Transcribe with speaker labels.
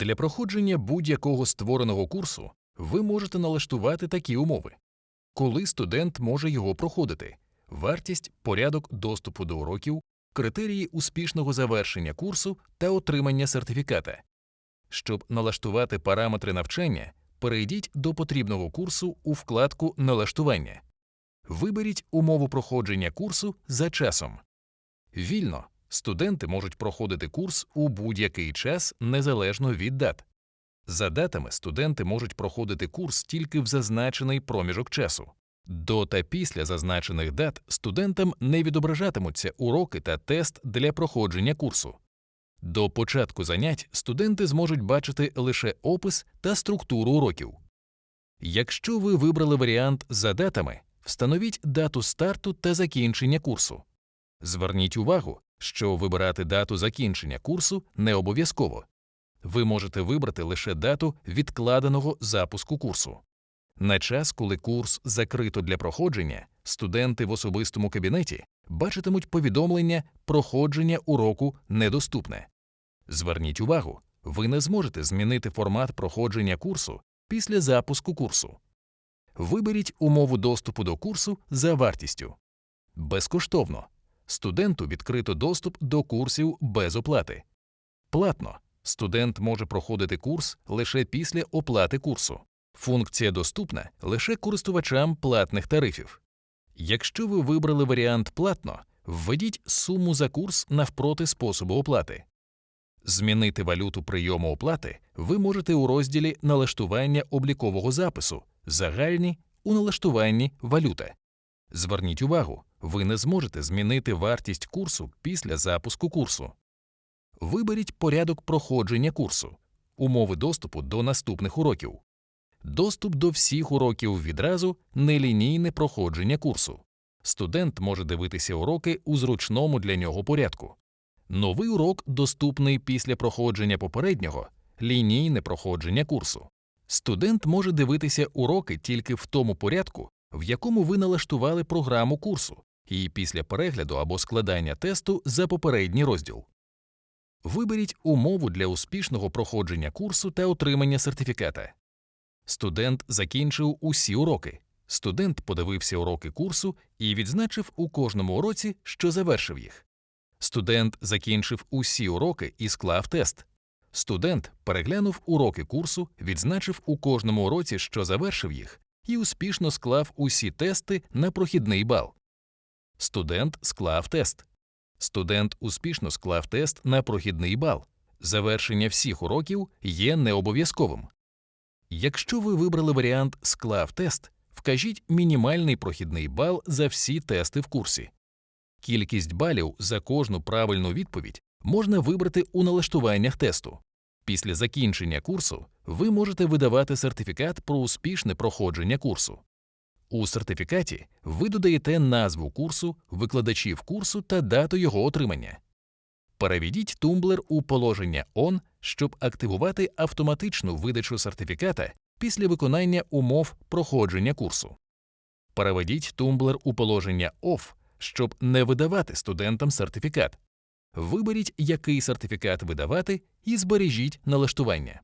Speaker 1: Для проходження будь-якого створеного курсу ви можете налаштувати такі умови. Коли студент може його проходити, вартість, порядок доступу до уроків, критерії успішного завершення курсу та отримання сертифіката. Щоб налаштувати параметри навчання, перейдіть до потрібного курсу у вкладку Налаштування. Виберіть умову проходження курсу за часом. Вільно студенти можуть проходити курс у будь-який час незалежно від дат. За датами студенти можуть проходити курс тільки в зазначений проміжок часу. До та після зазначених дат студентам не відображатимуться уроки та тест для проходження курсу. До початку занять студенти зможуть бачити лише опис та структуру уроків. Якщо ви вибрали варіант за датами, встановіть дату старту та закінчення курсу. Зверніть увагу, що вибирати дату закінчення курсу не обов'язково. Ви можете вибрати лише дату відкладеного запуску курсу. На час, коли курс закрито для проходження, студенти в особистому кабінеті бачитимуть повідомлення проходження уроку недоступне. Зверніть увагу, ви не зможете змінити формат проходження курсу після запуску курсу. Виберіть умову доступу до курсу за вартістю. Безкоштовно. Студенту відкрито доступ до курсів без оплати. Платно. Студент може проходити курс лише після оплати курсу. Функція доступна лише користувачам платних тарифів. Якщо ви вибрали варіант платно, введіть суму за курс навпроти способу оплати. Змінити валюту прийому оплати ви можете у розділі Налаштування облікового запису Загальні у налаштуванні валюта. Зверніть увагу, ви не зможете змінити вартість курсу після запуску курсу. Виберіть порядок проходження курсу, умови доступу до наступних уроків, доступ до всіх уроків відразу, нелінійне проходження курсу. Студент може дивитися уроки у зручному для нього порядку. Новий урок доступний після проходження попереднього, лінійне проходження курсу. Студент може дивитися уроки тільки в тому порядку, в якому ви налаштували програму курсу, і після перегляду або складання тесту за попередній розділ. Виберіть умову для успішного проходження курсу та отримання сертифіката. Студент закінчив усі уроки. Студент подивився уроки курсу і відзначив у кожному уроці, що завершив їх. Студент закінчив усі уроки і склав тест. Студент переглянув уроки курсу, відзначив у кожному уроці, що завершив їх, і успішно склав усі тести на прохідний бал. Студент склав тест. Студент успішно склав тест на прохідний бал. Завершення всіх уроків є необов'язковим. Якщо ви вибрали варіант склав тест, вкажіть мінімальний прохідний бал за всі тести в курсі. Кількість балів за кожну правильну відповідь можна вибрати у налаштуваннях тесту. Після закінчення курсу ви можете видавати сертифікат про успішне проходження курсу. У сертифікаті ви додаєте назву курсу, викладачів курсу та дату його отримання. Переведіть тумблер у положення ON, щоб активувати автоматичну видачу сертифіката після виконання умов проходження курсу. Переведіть тумблер у положення OFF, щоб не видавати студентам сертифікат. Виберіть, який сертифікат видавати, і збережіть налаштування.